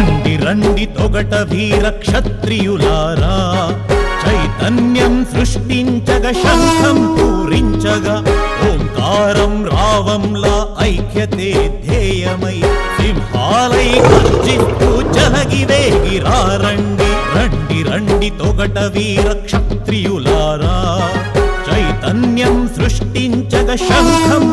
రండి రండి తొగట వీర క్షత్రియులారా. చైతన్యం సృష్టించగ శంఖం పూరించగా ఓంకారం రావంలా ఐక్యతే ధ్యేయమై. సింహాలై గర్జిస్తూ జలగి వేగిరారండి రండి రండి తొగట వీర క్షత్రియులారా. చైతన్యం సృష్టించగ శంఖం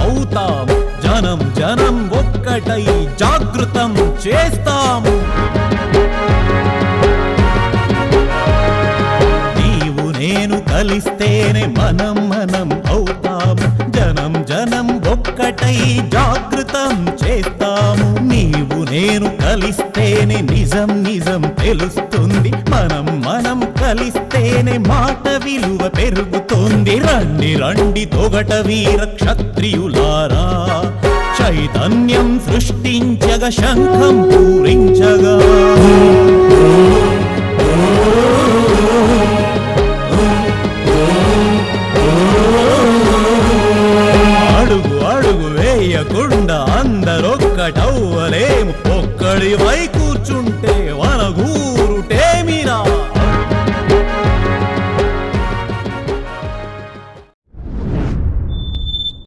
అవుతాం జనం జనం ఒక్కటై జాగృతం చేస్తాము. నీవు నేను కలిస్తేనే మనం మనం అవుతాము. జనం జనం ఒక్కటై జాగృతం చేస్తాము. నీవు నేను కలిస్తేనే నిజం నిజం తెలుస్తుంది. మనం మనం కలిస్తేనే మాట విలు రండి రండి తొగట వీర క్షత్రియులారా. చైతన్యం సృష్టించగ శంఖం పూరించగా. అడుగు అడుగు వేయకుండా అందరొక్కటవ్వలేము. ఒక్కడి వైపు